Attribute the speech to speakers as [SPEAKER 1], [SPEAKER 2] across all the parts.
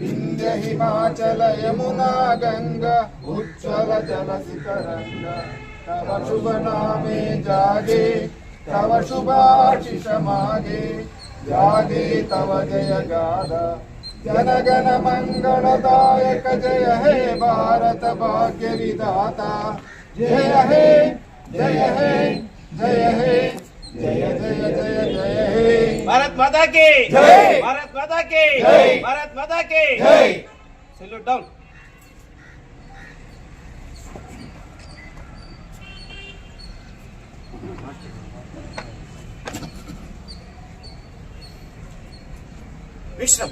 [SPEAKER 1] विंध्य हिमाचल यमुना गंगा, उज्ज्वल जल तरंगा तव शुभ नामे जागे, तव शुभाशिष मागे जागे तव जय गाथा जनगण मंगलदायक जय हे भारत भाग्य विधाता जय हे जय हे जय हे, जय जय जय जय हे।
[SPEAKER 2] భారత్ మాతా కి
[SPEAKER 1] జై.
[SPEAKER 2] భారత్ మాతా కి
[SPEAKER 1] జై.
[SPEAKER 2] భారత్ మాతా కి
[SPEAKER 1] జై.
[SPEAKER 2] సెల్యూట్ డౌన్ విశ్రం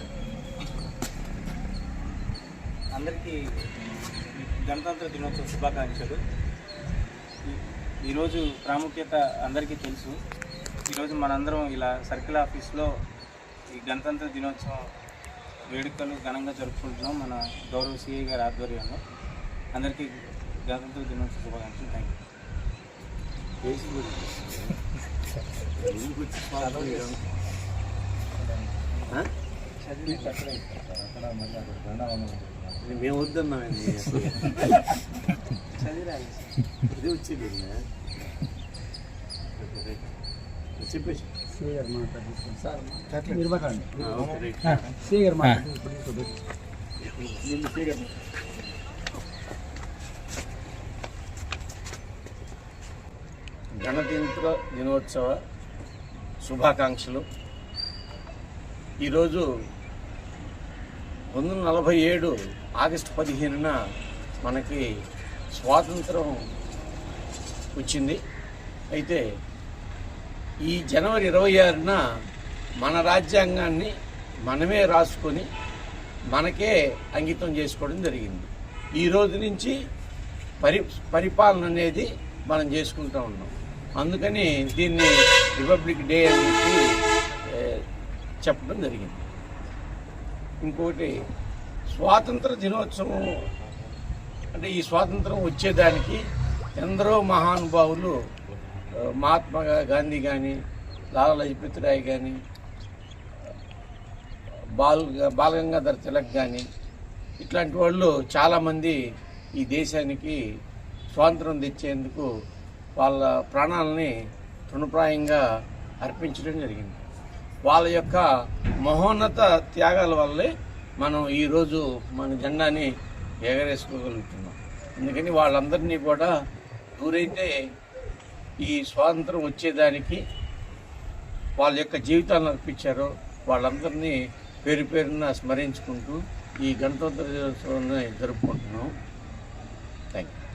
[SPEAKER 2] అందరికీ గణతంత్ర దినోత్సవ శుభాకాంక్షలు. ఈ- ఈరోజు ప్రాముఖ్యత అందరికీ తెలుసు. ఈరోజు మనందరం ఇలా సర్కిల్ ఆఫీస్లో ఈ గణతంత్ర దినోత్సవం వేడుకలు ఘనంగా జరుపుకుంటున్నాం మన గౌరవ సిఐ గారి ఆధ్వర్యంలో. అందరికీ గణతంత్ర దినోత్సవ శుభాకాంక్షలు. థ్యాంక్ యూ మేము వద్దన్నామండి ఇది వచ్చింది చెప్పేసి
[SPEAKER 3] సార్ మీరు మాట్లాడండి.
[SPEAKER 2] గణతంత్ర దినోత్సవ శుభాకాంక్షలు. ఈరోజు పంతొమ్మిది వందల నలభై ఏడు ఆగస్టు పదిహేనున మనకి స్వాతంత్రం వచ్చింది. అయితే ఈ జనవరి ఇరవై ఆరున మన రాజ్యాంగాన్ని మనమే రాసుకొని మనకే అంకితం చేసుకోవడం జరిగింది. ఈ రోజు నుంచి పరి పరిపాలన అనేది మనం చేసుకుంటూ ఉన్నాం. అందుకని దీన్ని రిపబ్లిక్ డే అని చెప్పడం జరిగింది. ఇంకోటి స్వాతంత్ర దినోత్సవం అంటే ఈ స్వాతంత్రం వచ్చేదానికి ఎందరో మహానుభావులు మహాత్మా గాంధీ కానీ లాలా లజపతి రాయ్ కానీ బాల్ బాలగంగాధర్ తిలక్ కానీ ఇట్లాంటి వాళ్ళు చాలామంది ఈ దేశానికి స్వాతంత్రం తెచ్చేందుకు వాళ్ళ ప్రాణాలని తృణప్రాయంగా అర్పించడం జరిగింది. వాళ్ళ యొక్క మహోన్నత త్యాగాల వల్లే మనం ఈరోజు మన జెండాని ఎగరేసుకోగలుగుతున్నాం. అందుకని వాళ్ళందరినీ కూడా ఎవరైతే ఈ స్వాతంత్రం వచ్చేదానికి వాళ్ళ యొక్క జీవితాలను అర్పించారో. వాళ్ళందరినీ పేరు పేరున స్మరించుకుంటూ ఈ గణతంత్ర దినోత్సవాన్ని జరుపుకుంటున్నాం. Thank you